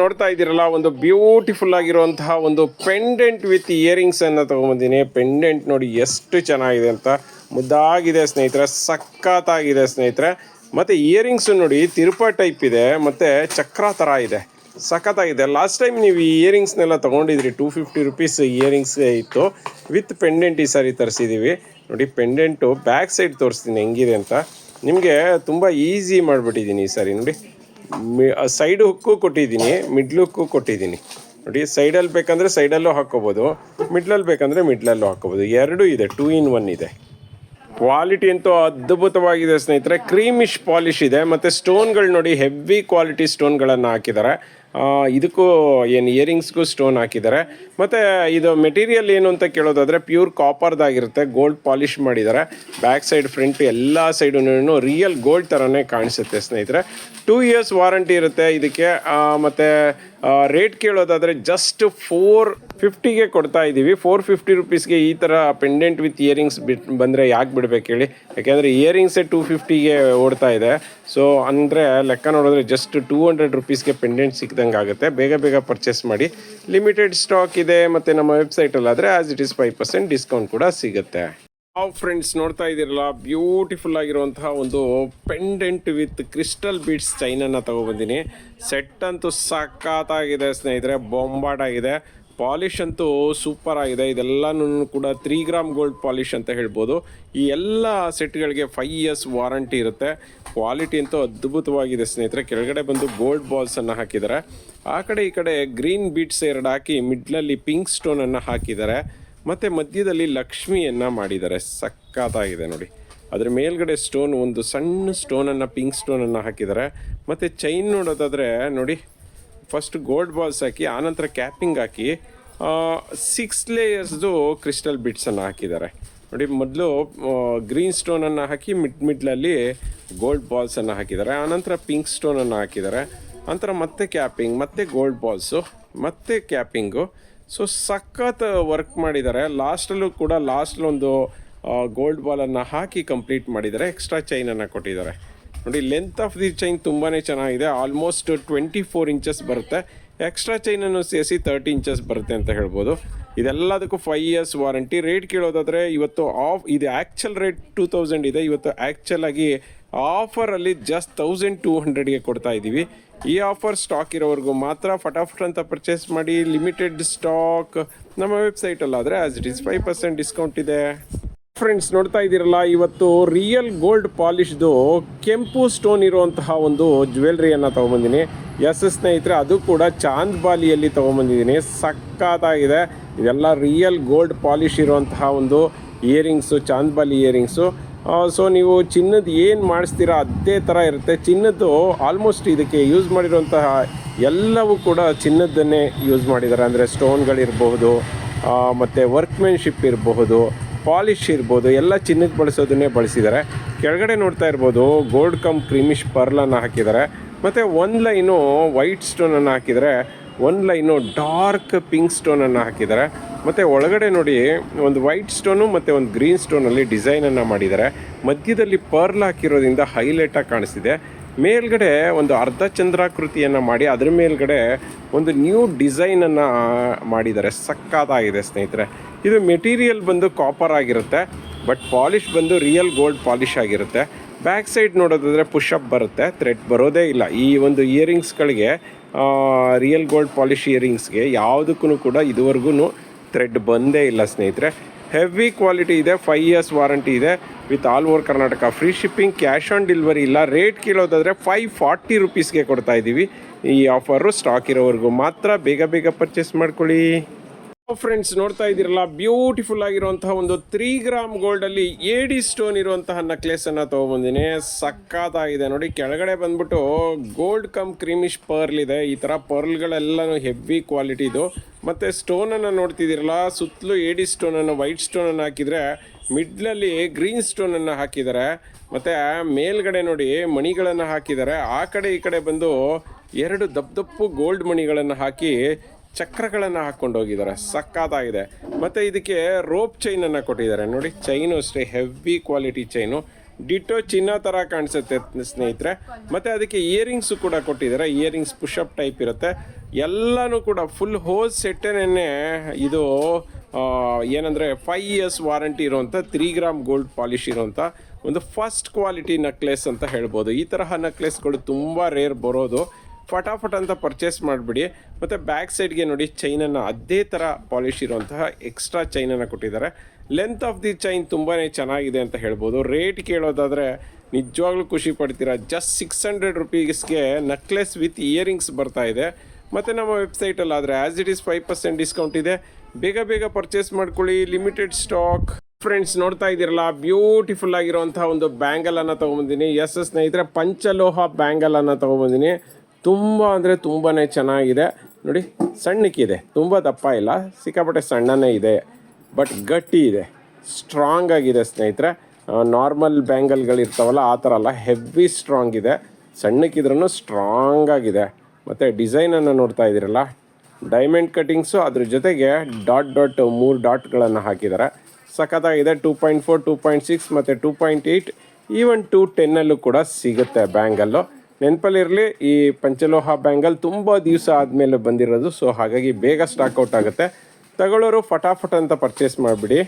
ನೋಡ್ತಾ ಇದ್ದೀರಲ್ಲ, ಒಂದು ಬ್ಯೂಟಿಫುಲ್ ಆಗಿರುವಂತಹ ಒಂದು ಪೆಂಡೆಂಟ್ ವಿತ್ ಇಯರಿಂಗ್ಸ್ ಅನ್ನ ತಗೊಂಬಂದಿನಿ. ಪೆಂಡೆಂಟ್ ನೋಡಿ ಎಷ್ಟು ಚೆನ್ನಾಗಿದೆ ಅಂತ. ಮುದ್ದಾಗಿದೆ ಸ್ನೇಹಿತರೆ, ಸಖತ್ತಾಗಿದೆ ಸ್ನೇಹಿತರೆ. ಮತ್ತೆ ಇಯರಿಂಗ್ಸ್ ನೋಡಿ ತಿರುಪ ಟೈಪ್ ಇದೆ, ಮತ್ತೆ ಚಕ್ರ ಥರ ಇದೆ. ಸಖತ್ತಾಗಿದೆ. ಲಾಸ್ಟ್ ಟೈಮ್ ನೀವು ಈ ಇಯರಿಂಗ್ಸ್ನೆಲ್ಲ ತೊಗೊಂಡಿದ್ರಿ ಟೂ ಫಿಫ್ಟಿ ರುಪೀಸ್ ಇಯರಿಂಗ್ಸ್ ಇತ್ತು. ವಿತ್ ಪೆಂಡೆಂಟ್ ಈ ಸಾರಿ ತರಿಸಿದ್ದೀವಿ ನೋಡಿ ಪೆಂಡೆಂಟು ಬ್ಯಾಕ್ ಸೈಡ್ ತೋರಿಸ್ತೀನಿ, ಹೆಂಗಿದೆ ಅಂತ. ನಿಮಗೆ ತುಂಬ ಈಸಿ ಮಾಡಿಬಿಟ್ಟಿದ್ದೀನಿ ಈ ಸಾರಿ ನೋಡಿ. ಸೈಡ್ ಹುಕ್ಕು ಕೊಟ್ಟಿದ್ದೀನಿ ಮಿಡ್ಲ್ ಹುಕ್ಕು ಕೊಟ್ಟಿದ್ದೀನಿ. ನೋಡಿ ಸೈಡಲ್ಲಿ ಬೇಕಂದರೆ ಸೈಡಲ್ಲೂ ಹಾಕ್ಕೋಬೋದು ಮಿಡ್ಲಲ್ಲಿ ಬೇಕಂದರೆ ಮಿಡ್ಲಲ್ಲೂ ಹಾಕ್ಕೋಬೋದು. ಎರಡೂ ಇದೆ ಟೂ ಇನ್ ಒನ್ ಇದೆ. ಕ್ವಾಲಿಟಿ ಅಂತೂ ಅದ್ಭುತವಾಗಿದೆ ಸ್ನೇಹಿತರೆ. ಕ್ರೀಮಿಶ್ ಪಾಲಿಶ್ ಇದೆ, ಮತ್ತು ಸ್ಟೋನ್ಗಳು ನೋಡಿ ಹೆವಿ ಕ್ವಾಲಿಟಿ ಸ್ಟೋನ್ಗಳನ್ನು ಹಾಕಿದ್ದಾರೆ. ಇದಕ್ಕೂ ಏನು ಇಯರಿಂಗ್ಸ್ಗೂ ಸ್ಟೋನ್ ಹಾಕಿದ್ದಾರೆ. ಮತ್ತು ಇದು ಮೆಟೀರಿಯಲ್ ಏನು ಅಂತ ಕೇಳೋದಾದರೆ ಪ್ಯೂರ್ ಕಾಪರ್ದಾಗಿರುತ್ತೆ ಗೋಲ್ಡ್ ಪಾಲಿಷ್ ಮಾಡಿದ್ದಾರೆ. ಬ್ಯಾಕ್ ಸೈಡ್ ಫ್ರಂಟ್ ಎಲ್ಲ ಸೈಡೂ ರಿಯಲ್ ಗೋಲ್ಡ್ ಥರನೇ ಕಾಣಿಸುತ್ತೆ ಸ್ನೇಹಿತರೆ. ಟೂ ಇಯರ್ಸ್ ವಾರಂಟಿ ಇರುತ್ತೆ ಇದಕ್ಕೆ. ಮತ್ತು ರೇಟ್ ಕೇಳೋದಾದರೆ ಜಸ್ಟ್ ಫೋರ್ ಫಿಫ್ಟಿಗೆ ಕೊಡ್ತಾ ಇದ್ದೀವಿ ಫೋರ್ ಫಿಫ್ಟಿ ರುಪೀಸ್ಗೆ ಈ ಥರ ಪೆಂಡೆಂಟ್ ವಿತ್ ಇಯರಿಂಗ್ಸ್ ಬಿಟ್, ಬಂದರೆ ಯಾಕೆ ಬಿಡ್ಬೇಕು ಹೇಳಿ. ಯಾಕೆಂದರೆ ಇಯರಿಂಗ್ಸೇ ಟೂ ಫಿಫ್ಟಿಗೆ ಓಡ್ತಾ ಇದೆ. ಸೊ ಅಂದರೆ ಲೆಕ್ಕ ನೋಡಿದ್ರೆ ಜಸ್ಟ್ ಟೂ ಹಂಡ್ರೆಡ್ ರುಪೀಸ್ಗೆ ಪೆಂಡೆಂಟ್ ಸಿಕ್ದಂಗೆ ಆಗುತ್ತೆ. ಬೇಗ ಬೇಗ ಪರ್ಚೇಸ್ ಮಾಡಿ. ಲಿಮಿಟೆಡ್ ಸ್ಟಾಕ್ ಇದೆ ಮತ್ತು ನಮ್ಮ ವೆಬ್ಸೈಟಲ್ಲಾದರೆ as it is five percent discount ಕೂಡ ಸಿಗುತ್ತೆ. ಆ ಫ್ರೆಂಡ್ಸ್ ನೋಡ್ತಾ ಇದ್ದೀರಲ್ಲ? ಬ್ಯೂಟಿಫುಲ್ ಆಗಿರುವಂತಹ ಒಂದು ಪೆಂಡೆಂಟ್ ವಿತ್ ಕ್ರಿಸ್ಟಲ್ ಬೀಡ್ಸ್ ಚೈನನ್ನು ತೊಗೊಬಂದಿನಿ ಸೆಟ್ ಅಂತೂ ಸಖತ್ತಾಗಿದೆ ಸ್ನೇಹಿತರೆ ಬೊಂಬಾಟ್ ಪಾಲಿಶ್ ಅಂತೂ ಸೂಪರ್ ಆಗಿದೆ. ಇದೆಲ್ಲನೂ ಕೂಡ ತ್ರೀ ಗ್ರಾಮ್ ಗೋಲ್ಡ್ ಪಾಲಿಷ್ ಅಂತ ಹೇಳ್ಬೋದು. ಈ ಎಲ್ಲ ಸೆಟ್ಗಳಿಗೆ ಫೈವ್ ಇಯರ್ಸ್ ವಾರಂಟಿ ಇರುತ್ತೆ. ಕ್ವಾಲಿಟಿ ಅಂತೂ ಅದ್ಭುತವಾಗಿದೆ ಸ್ನೇಹಿತರೆ. ಕೆಳಗಡೆ ಬಂದು ಗೋಲ್ಡ್ ಬಾಲ್ಸನ್ನು ಹಾಕಿದ್ದಾರೆ. ಆ ಕಡೆ ಈ ಕಡೆ ಗ್ರೀನ್ ಬೀಟ್ಸ್ ಎರಡು ಹಾಕಿ ಮಿಡ್ಲಲ್ಲಿ ಪಿಂಕ್ ಸ್ಟೋನನ್ನು ಹಾಕಿದ್ದಾರೆ. ಮತ್ತು ಮಧ್ಯದಲ್ಲಿ ಲಕ್ಷ್ಮಿಯನ್ನು ಮಾಡಿದ್ದಾರೆ. ಸಕ್ಕತ್ತಾಗಿದೆ ನೋಡಿ. ಅದರ ಮೇಲ್ಗಡೆ ಸ್ಟೋನ್ ಒಂದು ಸಣ್ಣ ಸ್ಟೋನನ್ನು ಪಿಂಕ್ ಸ್ಟೋನನ್ನು ಹಾಕಿದ್ದಾರೆ. ಮತ್ತು ಚೈನ್ ನೋಡೋದಾದರೆ ನೋಡಿ ಫಸ್ಟ್ ಗೋಲ್ಡ್ ಬಾಲ್ಸ್ ಹಾಕಿ ಆನಂತರ ಕ್ಯಾಪಿಂಗ್ ಹಾಕಿ ಸಿಕ್ಸ್ ಲೇಯರ್ಸ್ದು ಕ್ರಿಸ್ಟಲ್ ಬಿಟ್ಸನ್ನು ಹಾಕಿದ್ದಾರೆ. ನೋಡಿ, ಮೊದಲು ಗ್ರೀನ್ ಸ್ಟೋನನ್ನು ಹಾಕಿ ಮಿಡ್ ಮಿಡ್ಲಲ್ಲಿ ಗೋಲ್ಡ್ ಬಾಲ್ಸನ್ನು ಹಾಕಿದ್ದಾರೆ. ಆನಂತರ ಪಿಂಕ್ ಸ್ಟೋನನ್ನು ಹಾಕಿದ್ದಾರೆ. ನಂತರ ಮತ್ತೆ ಕ್ಯಾಪಿಂಗ್ ಮತ್ತೆ ಗೋಲ್ಡ್ ಬಾಲ್ಸು ಮತ್ತೆ ಕ್ಯಾಪಿಂಗು ಸೊ ಸಖತ್ ವರ್ಕ್ ಮಾಡಿದ್ದಾರೆ. ಲಾಸ್ಟಲ್ಲೂ ಕೂಡ ಲಾಸ್ಟಲ್ಲೊಂದು ಗೋಲ್ಡ್ ಬಾಲನ್ನು ಹಾಕಿ ಕಂಪ್ಲೀಟ್ ಮಾಡಿದ್ದಾರೆ. ಎಕ್ಸ್ಟ್ರಾ ಚೈನನ್ನು ಕೊಟ್ಟಿದ್ದಾರೆ. ನೋಡಿ ಲೆಂತ್ ಆಫ್ ದಿ ಚೈನ್ ತುಂಬಾ ಚೆನ್ನಾಗಿದೆ. ಆಲ್ಮೋಸ್ಟ್ ಟ್ವೆಂಟಿ ಫೋರ್ ಇಂಚಸ್ ಬರುತ್ತೆ ಎಕ್ಸ್ಟ್ರಾ ಚೈನನ್ನು ಸೇರಿಸಿ ತರ್ಟಿ ಇಂಚಸ್ ಬರುತ್ತೆ ಅಂತ ಹೇಳ್ಬೋದು. ಇದೆಲ್ಲದಕ್ಕೂ ಫೈವ್ ಇಯರ್ಸ್ ವಾರಂಟಿ ರೇಟ್ ಕೇಳೋದಾದರೆ, ಇವತ್ತು ಆಫ್ ಇದು ಆ್ಯಕ್ಚುಲ್ ರೇಟ್ ಟೂ ತೌಸಂಡ್ ಇದೆ. ಇವತ್ತು ಆ್ಯಕ್ಚುಲ್ ಆಗಿ ಆಫರಲ್ಲಿ ಜಸ್ಟ್ ತೌಸಂಡ್ ಟೂ ಹಂಡ್ರೆಡ್ಗೆ ಕೊಡ್ತಾ ಇದ್ದೀವಿ ಈ ಆಫರ್ ಸ್ಟಾಕ್ ಇರೋವರೆಗೂ ಮಾತ್ರ ಫಟಾಫಟ್ ಅಂತ ಪರ್ಚೇಸ್ ಮಾಡಿ ಲಿಮಿಟೆಡ್ ಸ್ಟಾಕ್ ನಮ್ಮ ವೆಬ್ಸೈಟಲ್ಲಾದರೆ as it is five percent discount ಇದೆ. ಫ್ರೆಂಡ್ಸ್ ನೋಡ್ತಾ ಇದ್ದೀರಲ್ಲ, ಇವತ್ತು ರಿಯಲ್ ಗೋಲ್ಡ್ ಪಾಲಿಶ್ದು ಕೆಂಪು ಸ್ಟೋನ್ ಇರುವಂತಹ ಒಂದು ಜ್ಯುವೆಲ್ರಿಯನ್ನು ತೊಗೊಂಬಂದಿನಿ. ಎಸ್ ಸ್ನೇಹಿತರೆ, ಅದು ಕೂಡ ಚಾಂದ್ ಬಾಲಿಯಲ್ಲಿ ತೊಗೊಂಬಂದಿದ್ದೀನಿ ಸಖತ್ತಾಗಿದೆ. ಇದೆಲ್ಲ ರಿಯಲ್ ಗೋಲ್ಡ್ ಪಾಲಿಶ್ ಇರುವಂತಹ ಒಂದು earrings chand bali earrings so ನೀವು ಚಿನ್ನದ ಏನು ಮಾಡಿಸ್ತೀರಾ, ಅದೇ ಥರ ಇರುತ್ತೆ. ಚಿನ್ನದ್ದು ಆಲ್ಮೋಸ್ಟ್ ಇದಕ್ಕೆ ಯೂಸ್ ಮಾಡಿರುವಂತಹ ಎಲ್ಲವೂ ಕೂಡ ಚಿನ್ನದನ್ನೇ ಯೂಸ್ ಮಾಡಿದ್ದಾರೆ. ಅಂದರೆ ಸ್ಟೋನ್ಗಳಿರಬಹುದು ಮತ್ತು ವರ್ಕ್ಮೆನ್ಶಿಪ್ ಇರಬಹುದು. ಪಾಲಿಶ್ ಇರ್ಬೋದು, ಎಲ್ಲ ಚಿನ್ನಕ್ಕೆ ಬಳಸೋದನ್ನೇ ಬಳಸಿದ್ದಾರೆ. ಕೆಳಗಡೆ ನೋಡ್ತಾ ಇರ್ಬೋದು ಗೋಲ್ಡ್ ಕಮ್ ಕ್ರೀಮಿಶ್ ಪರ್ಲನ್ನು ಹಾಕಿದ್ದಾರೆ. ಮತ್ತು ಒಂದು ಲೈನು ವೈಟ್ ಸ್ಟೋನನ್ನು ಹಾಕಿದರೆ, ಒಂದು ಲೈನು ಡಾರ್ಕ್ ಪಿಂಕ್ ಸ್ಟೋನನ್ನು ಹಾಕಿದ್ದಾರೆ. ಮತ್ತು ಒಳಗಡೆ ನೋಡಿ, ಒಂದು ವೈಟ್ ಸ್ಟೋನು ಮತ್ತು ಒಂದು ಗ್ರೀನ್ ಸ್ಟೋನಲ್ಲಿ ಡಿಸೈನನ್ನು ಮಾಡಿದ್ದಾರೆ. ಮಧ್ಯದಲ್ಲಿ ಪರ್ಲ್ ಹಾಕಿರೋದ್ರಿಂದ ಹೈಲೈಟಾಗಿ ಕಾಣಿಸ್ತಿದೆ. ಮೇಲ್ಗಡೆ ಒಂದು ಅರ್ಧ ಚಂದ್ರಾಕೃತಿಯನ್ನು ಮಾಡಿ, ಅದ್ರ ಮೇಲ್ಗಡೆ ಒಂದು ನ್ಯೂ ಡಿಸೈನನ್ನು ಮಾಡಿದ್ದಾರೆ. ಸಕ್ಕತ್ತಾಗಿದೆ ಸ್ನೇಹಿತರೆ. ಇದು ಮೆಟೀರಿಯಲ್ ಬಂದು ಕಾಪರ್ ಆಗಿರುತ್ತೆ ಬಟ್ ಪಾಲಿಶ್ ಬಂದು ರಿಯಲ್ ಗೋಲ್ಡ್ ಪಾಲಿಶ್ ಆಗಿರುತ್ತೆ. ಬ್ಯಾಕ್ ಸೈಡ್ ನೋಡೋದಾದರೆ ಪುಷಪ್ ಬರುತ್ತೆ ಥ್ರೆಡ್ ಬರೋದೇ ಇಲ್ಲ. ಈ ಒಂದು ಇಯರಿಂಗ್ಸ್ಗಳಿಗೆ ರಿಯಲ್ ಗೋಲ್ಡ್ ಪಾಲಿಶ್ ಇಯರಿಂಗ್ಸ್ಗೆ ಯಾವುದಕ್ಕೂ ಕೂಡ ಇದುವರೆಗೂ ಥ್ರೆಡ್ ಬಂದೇ ಇಲ್ಲ ಸ್ನೇಹಿತರೆ. ಹೆವಿ ಕ್ವಾಲಿಟಿ ಇದೆ ಫೈವ್ ಇಯರ್ಸ್ ವಾರಂಟಿ ಇದೆ. With all over Karnataka free shipping cash on delivery ಇಲ್ಲ. ರೇಟ್ ಕೇಳೋದಾದರೆ ಫೈವ್ ಫಾರ್ಟಿ ರುಪೀಸ್ಗೆ ಕೊಡ್ತಾ ಇದ್ದೀವಿ ಈ ಆಫರು ಸ್ಟಾಕ್ ಇರೋವರೆಗೂ ಮಾತ್ರ ಬೇಗ ಬೇಗ ಪರ್ಚೇಸ್ ಮಾಡ್ಕೊಳ್ಳಿ. ಫ್ರೆಂಡ್ಸ್ ನೋಡ್ತಾ ಇದ್ದೀರಲ್ಲ? ಬ್ಯೂಟಿಫುಲ್ ಆಗಿರುವಂತಹ ಒಂದು ತ್ರೀ ಗ್ರಾಮ್ ಗೋಲ್ಡ್ ಅಲ್ಲಿ ಏಡಿ ಸ್ಟೋನ್ ಇರುವಂತಹ ನೆಕ್ಲೆಸ್ ಅನ್ನ ತಗೊಂಬಂದಿನಿ. ಸಕ್ಕತ್ತಾಗಿದೆ. ನೋಡಿ, ಕೆಳಗಡೆ ಬಂದ್ಬಿಟ್ಟು ಗೋಲ್ಡ್ ಕಮ್ ಕ್ರೀಮಿಶ್ ಪರ್ಲ್ ಇದೆ. ಈ ತರ ಪರ್ಲ್ಗಳೆಲ್ಲನೂ ಹೆವಿ ಕ್ವಾಲಿಟಿ ಇದು. ಮತ್ತೆ ಸ್ಟೋನ್ ಅನ್ನ ನೋಡ್ತಿದ್ದೀರಲ್ಲ? ಸುತ್ತಲೂ ಏಡಿ ಸ್ಟೋನ್ ಅನ್ನು ವೈಟ್ ಸ್ಟೋನ್ ಅನ್ನು ಹಾಕಿದ್ರೆ ಮಿಡ್ಲಲ್ಲಿ ಗ್ರೀನ್ ಸ್ಟೋನ್ ಅನ್ನು ಹಾಕಿದ್ದಾರೆ. ಮತ್ತೆ ಮೇಲ್ಗಡೆ ನೋಡಿ ಮಣಿಗಳನ್ನು ಹಾಕಿದ್ದಾರೆ. ಆ ಕಡೆ ಈ ಕಡೆ ಬಂದು ಎರಡು ದಪ್ಪ ದಪ್ಪು ಗೋಲ್ಡ್ ಮಣಿಗಳನ್ನು ಹಾಕಿ ಚಕ್ರಗಳನ್ನು ಹಾಕ್ಕೊಂಡು ಹೋಗಿದ್ದಾರೆ ಸಕ್ಕತ್ತಾಗಿದೆ ಮತ್ತು ಇದಕ್ಕೆ ರೋಪ್ ಚೈನನ್ನು ಕೊಟ್ಟಿದ್ದಾರೆ. ನೋಡಿ ಚೈನು ಅಷ್ಟೇ ಹೆವಿ ಕ್ವಾಲಿಟಿ ಚೈನು ಡಿಟೋ ಚಿನ್ನ ಥರ ಕಾಣಿಸುತ್ತೆ ಸ್ನೇಹಿತರೆ. ಮತ್ತು ಅದಕ್ಕೆ ಇಯರಿಂಗ್ಸು ಕೂಡ ಕೊಟ್ಟಿದ್ದಾರೆ. ಇಯರಿಂಗ್ಸ್ ಪುಷಪ್ ಟೈಪ್ ಇರುತ್ತೆ. ಎಲ್ಲನೂ ಕೂಡ ಫುಲ್ ಹೋಲ್ ಸೆಟ್ಟೇನೆ ಇದು ಏನಂದರೆ ಫೈವ್ ಇಯರ್ಸ್ ವಾರಂಟಿ ಇರುವಂಥ ತ್ರೀ ಗ್ರಾಮ್ ಗೋಲ್ಡ್ ಪಾಲಿಶ್ ಇರುವಂಥ ಒಂದು ಫಸ್ಟ್ ಕ್ವಾಲಿಟಿ ನಕ್ಲೆಸ್ ಅಂತ ಹೇಳ್ಬೋದು. ಈ ತರಹ ನಕ್ಲೆಸ್ಗಳು ತುಂಬ ರೇರ್ ಬರೋದು. ಫಟಾಫಟ್ ಅಂತ ಪರ್ಚೇಸ್ ಮಾಡಿಬಿಡಿ. ಮತ್ತು ಬ್ಯಾಕ್ ಸೈಡ್ಗೆ ನೋಡಿ ಚೈನನ್ನು ಅದೇ ಥರ ಪಾಲಿಶ್ ಇರುವಂತಹ ಎಕ್ಸ್ಟ್ರಾ ಚೈನನ್ನು ಕೊಟ್ಟಿದ್ದಾರೆ. ಲೆಂತ್ ಆಫ್ ದಿ ಚೈನ್ ತುಂಬಾ ಚೆನ್ನಾಗಿದೆ ಅಂತ ಹೇಳ್ಬೋದು. ರೇಟ್ ಕೇಳೋದಾದರೆ ನಿಜವಾಗ್ಲೂ ಖುಷಿ ಪಡ್ತೀರಾ? ಜಸ್ಟ್ ಸಿಕ್ಸ್ ಹಂಡ್ರೆಡ್ ರುಪೀಸ್ಗೆ ನೆಕ್ಲೆಸ್ ವಿತ್ ಇಯರಿಂಗ್ಸ್ ಬರ್ತಾ ಇದೆ. ಮತ್ತು ನಮ್ಮ ವೆಬ್ಸೈಟಲ್ಲಿ ಆದರೆ as it is five percent discount ಇದೆ. ಬೇಗ ಬೇಗ ಪರ್ಚೇಸ್ ಮಾಡ್ಕೊಳ್ಳಿ. ಲಿಮಿಟೆಡ್ ಸ್ಟಾಕ್ ಫ್ರೆಂಡ್ಸ್ ನೋಡ್ತಾ ಇದ್ದೀರಲ್ಲ ಬ್ಯೂಟಿಫುಲ್ ಆಗಿರುವಂತಹ ಒಂದು ಬ್ಯಾಂಗಲನ್ನು ತೊಗೊಂಬಂದಿನಿ. ಎಸ್ ಎಸ್ ಸ್ನೇಹಿತರೆ, ಪಂಚಲೋಹ ಬ್ಯಾಂಗಲನ್ನು ತಗೊಂಬಂದಿನಿ. ತುಂಬ ಅಂದರೆ ತುಂಬಾ ಚೆನ್ನಾಗಿದೆ. ನೋಡಿ, ಸಣ್ಣಕ್ಕಿದೆ. ತುಂಬ ದಪ್ಪ ಇಲ್ಲ. ಸಿಕ್ಕಾಪಟ್ಟೆ ಸಣ್ಣನೇ ಇದೆ. ಬಟ್ ಗಟ್ಟಿ ಇದೆ. ಸ್ಟ್ರಾಂಗ್ ಆಗಿದೆ ಸ್ನೇಹಿತರೆ. ನಾರ್ಮಲ್ ಬ್ಯಾಂಗಲ್ಗಳಿರ್ತಾವಲ್ಲ ಆ ಥರ ಅಲ್ಲ. ಹೆವಿ ಸ್ಟ್ರಾಂಗ್ ಇದೆ. ಸಣ್ಣಕ್ಕಿದ್ರೂ ಸ್ಟ್ರಾಂಗ್ ಆಗಿದೆ. ಮತ್ತು ಡಿಸೈನನ್ನು ನೋಡ್ತಾ ಇದ್ದೀರಲ್ಲ? ಡೈಮಂಡ್ ಕಟಿಂಗ್ಸು ಅದ್ರ ಜೊತೆಗೆ ಡಾಟ್ ಡಾಟ್ ಮೂರು ಡಾಟ್ಗಳನ್ನು ಹಾಕಿದ್ದಾರೆ. ಸಖತ್ತಾಗಿದೆ. Two point four two point six ಮತ್ತು two point eight even two ಟೆನ್ನಲ್ಲೂ ಕೂಡ ಸಿಗುತ್ತೆ ಬ್ಯಾಂಗಲ್ಲು ನೆನಪಲ್ಲಿರಲಿ ಈ ಪಂಚಲೋಹ ಬ್ಯಾಂಗಲ್ ತುಂಬ ದಿವಸ ಆದಮೇಲೆ ಬಂದಿರೋದು ಸೊ ಹಾಗಾಗಿ ಬೇಗ ಸ್ಟಾಕ್ ಔಟ್ ಆಗುತ್ತೆ. ತಗೊಳ್ಳೋರು ಫಟಾಫಟ್ ಅಂತ ಪರ್ಚೇಸ್ ಮಾಡಿಬಿಡಿ.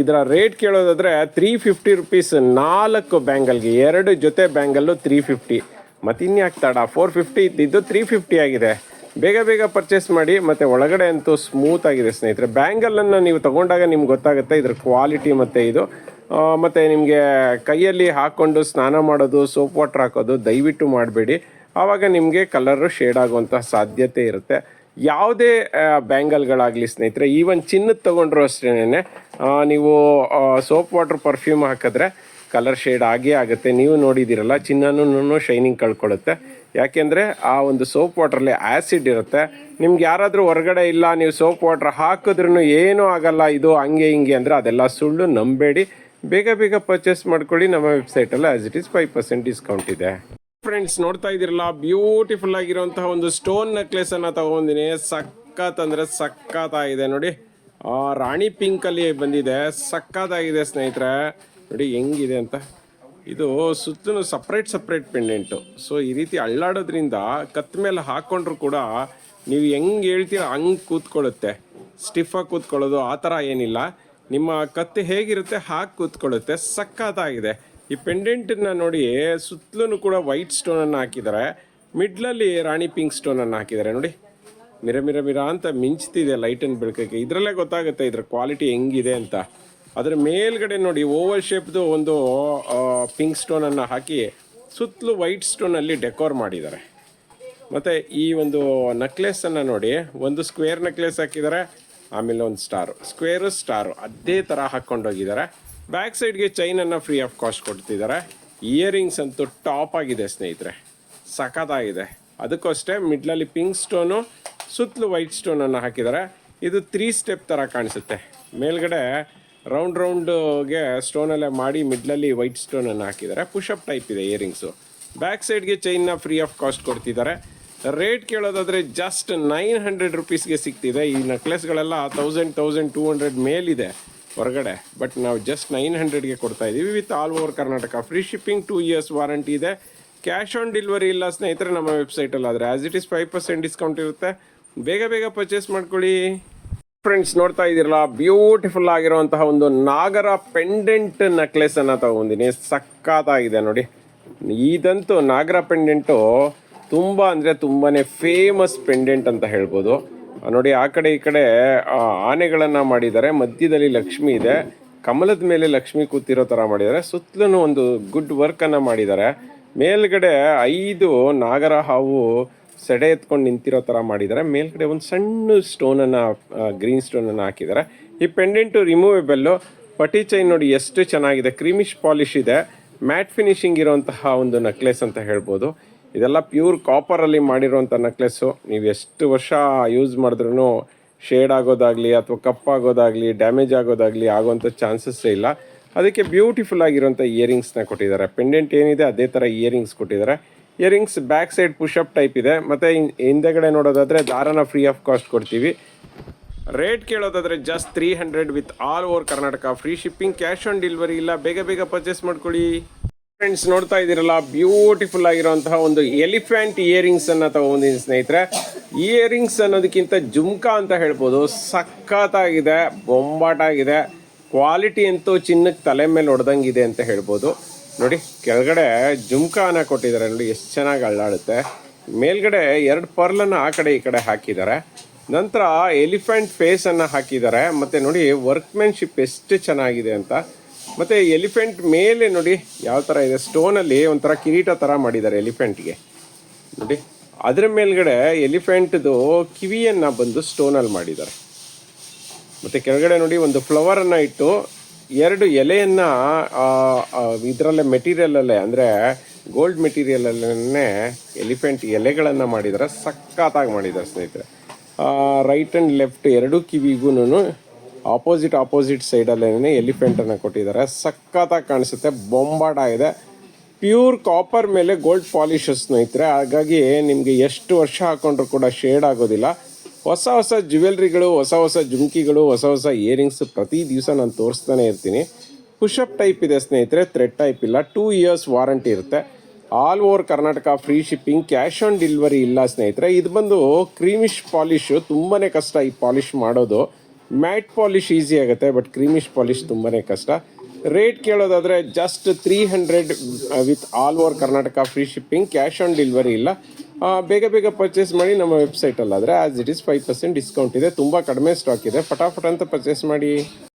ಇದರ ರೇಟ್ ಕೇಳೋದಾದರೆ ತ್ರೀ ಫಿಫ್ಟಿ ರುಪೀಸ್ ನಾಲ್ಕು ಬ್ಯಾಂಗಲ್ಗೆ ಎರಡು ಜೊತೆ ಬ್ಯಾಂಗಲ್ಲು ತ್ರೀ ಫಿಫ್ಟಿ ಮತ್ತು ಇನ್ಯಾಕೆ ತಡ ಫೋರ್ ಫಿಫ್ಟಿ ಇದ್ದಿದ್ದು ತ್ರೀ ಫಿಫ್ಟಿ ಆಗಿದೆ. ಬೇಗ ಬೇಗ ಪರ್ಚೇಸ್ ಮಾಡಿ, ಮತ್ತು ಒಳಗಡೆ ಅಂತೂ ಸ್ಮೂತ್ ಆಗಿದೆ ಸ್ನೇಹಿತರೆ. ಬ್ಯಾಂಗಲನ್ನು ನೀವು ತಗೊಂಡಾಗ ನಿಮ್ಗೆ ಗೊತ್ತಾಗುತ್ತೆ ಇದ್ರ ಕ್ವಾಲಿಟಿ ಮತ್ತು ಇದು. ಮತ್ತೆ ನಿಮಗೆ ಕೈಯಲ್ಲಿ ಹಾಕ್ಕೊಂಡು ಸ್ನಾನ ಮಾಡೋದು, ಸೋಪ್ ವಾಟ್ರ್ ಹಾಕೋದು ದಯವಿಟ್ಟು ಮಾಡಬೇಡಿ. ಆವಾಗ ನಿಮಗೆ ಕಲರು ಶೇಡ್ ಆಗುವಂಥ ಸಾಧ್ಯತೆ ಇರುತ್ತೆ. ಯಾವುದೇ ಬ್ಯಾಂಗಲ್ಗಳಾಗಲಿ ಸ್ನೇಹಿತರೆ ಈವನ್ ಚಿನ್ನದ ತೊಗೊಂಡ್ರು ಅಷ್ಟೇ ನೀವು ಸೋಪ್ ವಾಟ್ರ್ ಪರ್ಫ್ಯೂಮ್ ಹಾಕಿದ್ರೆ ಕಲರ್ ಶೇಡ್ ಆಗೇ ಆಗುತ್ತೆ. ನೀವು ನೋಡಿದ್ದೀರಲ್ಲ, ಚಿನ್ನನೂ ಶೈನಿಂಗ್ ಕಳ್ಕೊಳ್ಳುತ್ತೆ ಯಾಕೆಂದರೆ ಆ ಒಂದು ಸೋಪ್ ವಾಟ್ರಲ್ಲಿ ಆ್ಯಸಿಡ್ ಇರುತ್ತೆ. ನಿಮ್ಗೆ ಯಾರಾದರೂ ಹೊರಗಡೆ ಇಲ್ಲ, ನೀವು ಸೋಪ್ ವಾಟ್ರ್ ಹಾಕಿದ್ರೂ ಏನೂ ಆಗಲ್ಲ, ಇದು ಹಂಗೆ ಹಿಂಗೆ ಅಂದರೆ ಅದೆಲ್ಲ ಸುಳ್ಳು, ನಂಬೇಡಿ. ಬೇಗ ಬೇಗ ಪರ್ಚೇಸ್ ಮಾಡ್ಕೊಳ್ಳಿ. ನಮ್ಮ ವೆಬ್ಸೈಟಲ್ಲಿ as it is five percent discount ಇದೆ. ಫ್ರೆಂಡ್ಸ್ ನೋಡ್ತಾ ಇದ್ದೀರಲ್ಲ ಬ್ಯೂಟಿಫುಲ್ ಆಗಿರುವಂತಹ ಒಂದು ಸ್ಟೋನ್ ನೆಕ್ಲೆಸ್ ಅನ್ನ ತಗೊಂಡಿನಿ. ಸಖತ್ ಅಂದ್ರೆ ಸಖತ್ತಾಗಿದೆ. ನೋಡಿ ಆ, ರಾಣಿ ಪಿಂಕ್ ಅಲ್ಲಿ ಬಂದಿದೆ. ಸಖತ್ತಾಗಿದೆ ಸ್ನೇಹಿತರೆ. ನೋಡಿ ಹೆಂಗಿದೆ ಅಂತ. ಇದು ಸುತ್ತಲೂ ಸಪ್ರೇಟ್ ಸಪ್ರೇಟ್ ಪೆಂಡೆಂಟು ಸೊ ಈ ರೀತಿ ಅಳ್ಳಾಡೋದ್ರಿಂದ ಕತ್ ಮೇಲೆ ಹಾಕ್ಕೊಂಡ್ರು ಕೂಡ ನೀವು ಹೆಂಗೆ ಹೇಳ್ತೀರ ಹಂಗೆ ಕೂತ್ಕೊಳ್ಳುತ್ತೆ. ಸ್ಟಿಫಾಗಿ ಕೂತ್ಕೊಳ್ಳೋದು ಆ ಥರ ಏನಿಲ್ಲ. ನಿಮ್ಮ ಕತ್ತಿ ಹೇಗಿರುತ್ತೆ ಹಾಕಿ ಕೂತ್ಕೊಳ್ಳುತ್ತೆ, ಸಖತ್ತಾಗಿದೆ. ಈ ಪೆಂಡೆಂಟನ್ನ ನೋಡಿ ಸುತ್ತಲೂ ಕೂಡ ವೈಟ್ ಸ್ಟೋನನ್ನು ಹಾಕಿದ್ದಾರೆ. ಮಿಡ್ಲಲ್ಲಿ ರಾಣಿ ಪಿಂಕ್ ಸ್ಟೋನನ್ನು ಹಾಕಿದ್ದಾರೆ ನೋಡಿ. ಮಿರ ಮಿರ ಮಿರ ಅಂತ ಮಿಂಚ್ತಿದೆ ಲೈಟನ್ನು ಬೆಳಕಕ್ಕೆ. ಇದರಲ್ಲೇ ಗೊತ್ತಾಗುತ್ತೆ ಇದರ ಕ್ವಾಲಿಟಿ ಹೆಂಗಿದೆ ಅಂತ. ಅದರ ಮೇಲ್ಗಡೆ ನೋಡಿ ಓವಲ್ ಶೇಪ್ದು ಒಂದು ಪಿಂಕ್ ಸ್ಟೋನನ್ನು ಹಾಕಿ ಸುತ್ತಲೂ ವೈಟ್ ಸ್ಟೋನಲ್ಲಿ ಡೆಕೋರ್ ಮಾಡಿದ್ದಾರೆ. ಮತ್ತು ಈ ಒಂದು ನೆಕ್ಲೆಸನ್ನು ನೋಡಿ, ಒಂದು ಸ್ಕ್ವೇರ್ ನೆಕ್ಲೆಸ್ ಹಾಕಿದ್ದಾರೆ. ಆಮೇಲೆ ಒಂದು ಸ್ಟಾರು ಸ್ಕ್ವೇರು ಸ್ಟಾರು ಅದೇ ಥರ ಹಾಕ್ಕೊಂಡೋಗಿದ್ದಾರೆ ಬ್ಯಾಕ್ ಸೈಡ್ಗೆ ಚೈನನ್ನು ಫ್ರೀ ಆಫ್ ಕಾಸ್ಟ್ ಕೊಡ್ತಿದ್ದಾರೆ. ಇಯರಿಂಗ್ಸ್ ಅಂತೂ ಟಾಪ್ ಆಗಿದೆ, ಸ್ನೇಹಿತರೆ. ಸಖತ್ತಾಗಿದೆ. ಅದಕ್ಕೂ ಅಷ್ಟೇ ಮಿಡ್ಲಲ್ಲಿ ಪಿಂಕ್ ಸ್ಟೋನು ಸುತ್ತಲೂ ವೈಟ್ ಸ್ಟೋನನ್ನು ಹಾಕಿದ್ದಾರೆ. ಇದು ತ್ರೀ ಸ್ಟೆಪ್ ಥರ ಕಾಣಿಸುತ್ತೆ. ಮೇಲ್ಗಡೆ ರೌಂಡ್ ರೌಂಡ್ಗೆ ಸ್ಟೋನಲ್ಲೇ ಮಾಡಿ ಮಿಡ್ಲಲ್ಲಿ ವೈಟ್ ಸ್ಟೋನನ್ನು ಹಾಕಿದ್ದಾರೆ. ಪುಷಪ್ ಟೈಪ್ ಇದೆ ಇಯರಿಂಗ್ಸು ಬ್ಯಾಕ್ ಸೈಡ್ಗೆ ಚೈನ್ನ ಫ್ರೀ ಆಫ್ ಕಾಸ್ಟ್ ಕೊಡ್ತಿದ್ದಾರೆ. ರೇಟ್ ಕೇಳೋದಾದರೆ ಜಸ್ಟ್ ನೈನ್ ಹಂಡ್ರೆಡ್ ರುಪೀಸ್ಗೆ ಸಿಗ್ತಿದೆ. ಈ ನೆಕ್ಲೆಸ್ಗಳೆಲ್ಲ ತೌಸಂಡ್ ತೌಸಂಡ್ ಟೂ ಹಂಡ್ರೆಡ್ ಮೇಲಿದೆ ಹೊರಗಡೆ. ಬಟ್ ನಾವು ಜಸ್ಟ್ ನೈನ್ ಹಂಡ್ರೆಡ್ಗೆ ಕೊಡ್ತಾ ಇದ್ದೀವಿ with all over Karnataka free shipping two years warranty ಇದೆ. ಕ್ಯಾಶ್ ಆನ್ ಡೆಲಿವರಿ ಇಲ್ಲ ಸ್ನೇಹಿತರೆ ನಮ್ಮ ವೆಬ್ಸೈಟಲ್ಲಿ ಆದರೆ as it is five percent discount ಇರುತ್ತೆ. ಬೇಗ ಬೇಗ ಪರ್ಚೇಸ್ ಮಾಡ್ಕೊಳ್ಳಿ. ಫ್ರೆಂಡ್ಸ್ ನೋಡ್ತಾ ಇದ್ದೀರಲ್ಲ ಬ್ಯೂಟಿಫುಲ್ ಆಗಿರುವಂತಹ ಒಂದು ನಾಗರ ಪೆಂಡೆಂಟ್ ನೆಕ್ಲೆಸ್ ಅನ್ನ ತಗೊಂಡಿನಿ. ಸಖತ್ತಾಗಿದೆ ನೋಡಿ. ಇದಂತೂ ನಾಗರ ಪೆಂಡೆಂಟು ತುಂಬ ಅಂದರೆ ತುಂಬಾ ಫೇಮಸ್ ಪೆಂಡೆಂಟ್ ಅಂತ ಹೇಳ್ಬೋದು. ನೋಡಿ, ಆ ಕಡೆ ಈ ಕಡೆ ಆನೆಗಳನ್ನು ಮಾಡಿದ್ದಾರೆ. ಮಧ್ಯದಲ್ಲಿ ಲಕ್ಷ್ಮಿ ಇದೆ. ಕಮಲದ ಮೇಲೆ ಲಕ್ಷ್ಮಿ ಕೂತಿರೋ ಥರ ಮಾಡಿದ್ದಾರೆ. ಸುತ್ತಲೂ ಒಂದು ಗುಡ್ ವರ್ಕನ್ನು ಮಾಡಿದ್ದಾರೆ. ಮೇಲ್ಗಡೆ ಐದು ನಾಗರ ಹಾವು ಸೆಡೆ ಎತ್ಕೊಂಡು ನಿಂತಿರೋ ಥರ ಮಾಡಿದ್ದಾರೆ. ಮೇಲ್ಗಡೆ ಒಂದು ಸಣ್ಣ ಸ್ಟೋನನ್ನು ಗ್ರೀನ್ ಸ್ಟೋನನ್ನು ಹಾಕಿದ್ದಾರೆ. ಈ ಪೆಂಡೆಂಟು ರಿಮೂವೆಬಲ್ಲು ಪಟಿ ಚೈನ್ ನೋಡಿ ಎಷ್ಟು ಚೆನ್ನಾಗಿದೆ. ಕ್ರೀಮಿಶ್ ಪಾಲಿಶ್ ಇದೆ. ಮ್ಯಾಟ್ ಫಿನಿಶಿಂಗ್ ಇರುವಂತಹ ಒಂದು ನೆಕ್ಲೆಸ್ ಅಂತ ಹೇಳ್ಬೋದು. ಇದೆಲ್ಲ ಪ್ಯೂರ್ ಕಾಪರಲ್ಲಿ ಮಾಡಿರುವಂಥ ನೆಕ್ಲೆಸ್ಸು ನೀವು ಎಷ್ಟು ವರ್ಷ ಯೂಸ್ ಮಾಡಿದ್ರೂ ಶೇಡ್ ಆಗೋದಾಗಲಿ ಅಥವಾ ಕಪ್ಪಾಗೋದಾಗಲಿ ಡ್ಯಾಮೇಜ್ ಆಗೋದಾಗಲಿ ಆಗೋವಂಥ ಚಾನ್ಸಸ್ಸೇ ಇಲ್ಲ. ಅದಕ್ಕೆ ಬ್ಯೂಟಿಫುಲ್ ಆಗಿರುವಂಥ ಇಯರಿಂಗ್ಸ್ನ ಕೊಟ್ಟಿದ್ದಾರೆ. ಪೆಂಡೆಂಟ್ ಏನಿದೆ ಅದೇ ಥರ ಇಯರಿಂಗ್ಸ್ ಕೊಟ್ಟಿದ್ದಾರೆ. Earrings back side push up type ಇದೆ. ಮತ್ತು ಹಿಂದೆಗಡೆ ನೋಡೋದಾದರೆ ದಾರನ ಫ್ರೀ ಆಫ್ ಕಾಸ್ಟ್ ಕೊಡ್ತೀವಿ. Rate ಕೇಳೋದಾದರೆ just three hundred with all over Karnataka free shipping cash on delivery ಇಲ್ಲ. ಬೇಗ ಬೇಗ ಪರ್ಚೇಸ್ ಮಾಡ್ಕೊಳ್ಳಿ. ಫ್ರೆಂಡ್ಸ್ ನೋಡ್ತಾ ಇದ್ದೀರಲ್ಲ ಬ್ಯೂಟಿಫುಲ್ ಆಗಿರುವಂತಹ ಒಂದು ಎಲಿಫೆಂಟ್ ಇಯರಿಂಗ್ಸ್ ಅನ್ನ ತಗೊಂಡಿದ್ದೀನಿ ಸ್ನೇಹಿತರೆ. ಇಯರಿಂಗ್ಸ್ ಅನ್ನೋದಕ್ಕಿಂತ ಜುಮ್ಕಾ ಅಂತ ಹೇಳ್ಬೋದು. ಸಖತ್ತಾಗಿದೆ, ಬೊಂಬಾಟಾಗಿದೆ. ಕ್ವಾಲಿಟಿ ಅಂತೂ ಚಿನ್ನಕ್ಕೆ ತಲೆ ಮೇಲೆ ಹೊಡೆದಂಗಿದೆ ಅಂತ ಹೇಳ್ಬೋದು. ನೋಡಿ, ಕೆಳಗಡೆ ಜುಮ್ಕಾ ಅನ್ನ ಕೊಟ್ಟಿದ್ದಾರೆ ನೋಡಿ, ಎಷ್ಟು ಚೆನ್ನಾಗಿ ಅಳ್ಳಾಡುತ್ತೆ ಮೇಲ್ಗಡೆ ಎರಡು ಪರ್ಲನ್ನು ಆ ಕಡೆ ಈ ಕಡೆ ಹಾಕಿದ್ದಾರೆ. ನಂತರ ಎಲಿಫೆಂಟ್ ಫೇಸ್ ಅನ್ನ ಹಾಕಿದ್ದಾರೆ. ಮತ್ತೆ ನೋಡಿ ವರ್ಕ್ಮೆನ್ಶಿಪ್ ಎಷ್ಟು ಚೆನ್ನಾಗಿದೆ ಅಂತ. ಮತ್ತೆ ಎಲಿಫೆಂಟ್ ಮೇಲೆ ನೋಡಿ ಯಾವ ಥರ ಇದೆ. ಸ್ಟೋನಲ್ಲಿ ಒಂಥರ ಕಿರೀಟ ಥರ ಮಾಡಿದ್ದಾರೆ ಎಲಿಫೆಂಟ್ಗೆ. ನೋಡಿ, ಅದ್ರ ಮೇಲ್ಗಡೆ ಎಲಿಫೆಂಟ್ದು ಕಿವಿಯನ್ನ ಬಂದು ಸ್ಟೋನಲ್ಲಿ ಮಾಡಿದ್ದಾರೆ. ಮತ್ತೆ ಕೆಳಗಡೆ ನೋಡಿ ಒಂದು ಫ್ಲವರ್ ಅನ್ನ ಇಟ್ಟು ಎರಡು ಎಲೆಯನ್ನ ಇದರಲ್ಲೇ ಮೆಟೀರಿಯಲ್ ಅಲ್ಲೇ, ಅಂದ್ರೆ ಗೋಲ್ಡ್ ಮೆಟೀರಿಯಲ್ ಅಲ್ಲೇ ಎಲಿಫೆಂಟ್ ಎಲೆಗಳನ್ನ ಮಾಡಿದ್ದಾರೆ. ಸಖತ್ತಾಗಿ ಮಾಡಿದ್ದಾರೆ ಸ್ನೇಹಿತರೆ. ರೈಟ್ ಅಂಡ್ ಲೆಫ್ಟ್ ಎರಡು ಕಿವಿಗೂ ಆಪೋಸಿಟ್ ಆಪೋಸಿಟ್ ಸೈಡಲ್ಲೇನೆ ಎಲಿಫೆಂಟನ್ನು ಕೊಟ್ಟಿದ್ದಾರೆ. ಸಖತ್ತಾಗಿ ಕಾಣಿಸುತ್ತೆ. ಬೊಂಬಾಟ ಇದೆ ಪ್ಯೂರ್ ಕಾಪರ್ ಮೇಲೆ ಗೋಲ್ಡ್ ಪಾಲಿಶ್ ಸ್ನೇಹಿತರೆ ಹಾಗಾಗಿ ನಿಮಗೆ ಎಷ್ಟು ವರ್ಷ ಹಾಕೊಂಡ್ರು ಕೂಡ ಶೇಡ್ ಆಗೋದಿಲ್ಲ. ಹೊಸ ಹೊಸ ಜ್ಯುವೆಲ್ರಿಗಳು ಹೊಸ ಹೊಸ ಜುಮ್ಕಿಗಳು, ಹೊಸ ಹೊಸ ಇಯರಿಂಗ್ಸ್ ಪ್ರತಿ ದಿವಸ ನಾನು ತೋರಿಸ್ತಾನೆ ಇರ್ತೀನಿ. ಪುಷಪ್ ಟೈಪ್ ಇದೆ ಸ್ನೇಹಿತರೆ ಥ್ರೆಡ್ ಟೈಪ್ ಇಲ್ಲ. ಟೂ ಇಯರ್ಸ್ ವಾರಂಟಿ ಇರುತ್ತೆ. All over Karnataka free shipping cash on delivery ಇಲ್ಲ ಸ್ನೇಹಿತರೆ. ಇದು ಬಂದು ಕ್ರೀಮಿಶ್ ಪಾಲಿಶು ತುಂಬಾ ಕಷ್ಟ ಈ ಪಾಲಿಶ್ ಮಾಡೋದು. ಮ್ಯಾಟ್ ಪಾಲಿಷ್ ಈಸಿ ಆಗುತ್ತೆ, ಬಟ್ ಕ್ರೀಮಿಶ್ ಪಾಲಿಷ್ ತುಂಬಾ ಕಷ್ಟ. Rate ಕೇಳೋದಾದರೆ just three hundred with all over Karnataka free shipping cash on delivery ಇಲ್ಲ ಬೇಗ ಬೇಗ ಪರ್ಚೇಸ್ ಮಾಡಿ ನಮ್ಮ ವೆಬ್ಸೈಟಲ್ಲಾದರೆ as it is five percent discount ಇದೆ. ತುಂಬ ಕಡಿಮೆ ಸ್ಟಾಕ್ ಇದೆ. ಫಟಾಫಟ್ ಅಂತ ಪರ್ಚೇಸ್ ಮಾಡಿ.